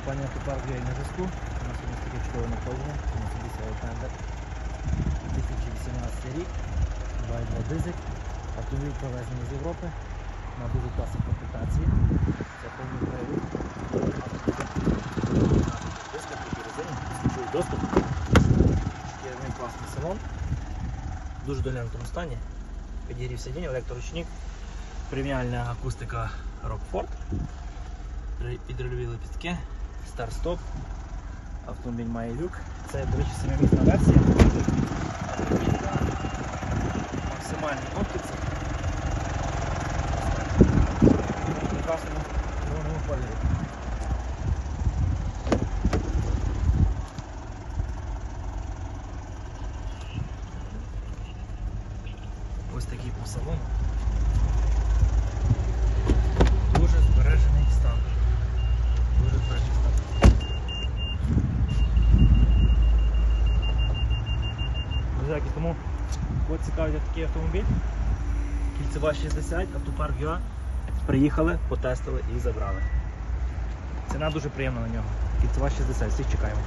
компанія Автопарк на зв'язку. У нас сьогодні таке чудове надходження. Mercedes Outlander 2018 рік. 2.2 дизель. Автомобіль провезений з Європи на дуже класній комплектації. Це повний резині, безключовий доступ. Шкіряний класний салон. В дуже доглянутому стані. Підігрів сидінь, електроручник, преміальна акустика Rockford. Підрульові лепістки, старт-стоп. Автомобіль має люк. Це, до речі, семимісна версія. Максимальній оптиці. Прекрасному. Ось такий по салону. Дуже тому от цікавий такий автомобіль. Кільцева 60, автопарк ЮА. Приїхали, потестили і забрали. Ціна дуже приємна на нього. Кільцева 60, всіх чекаємо.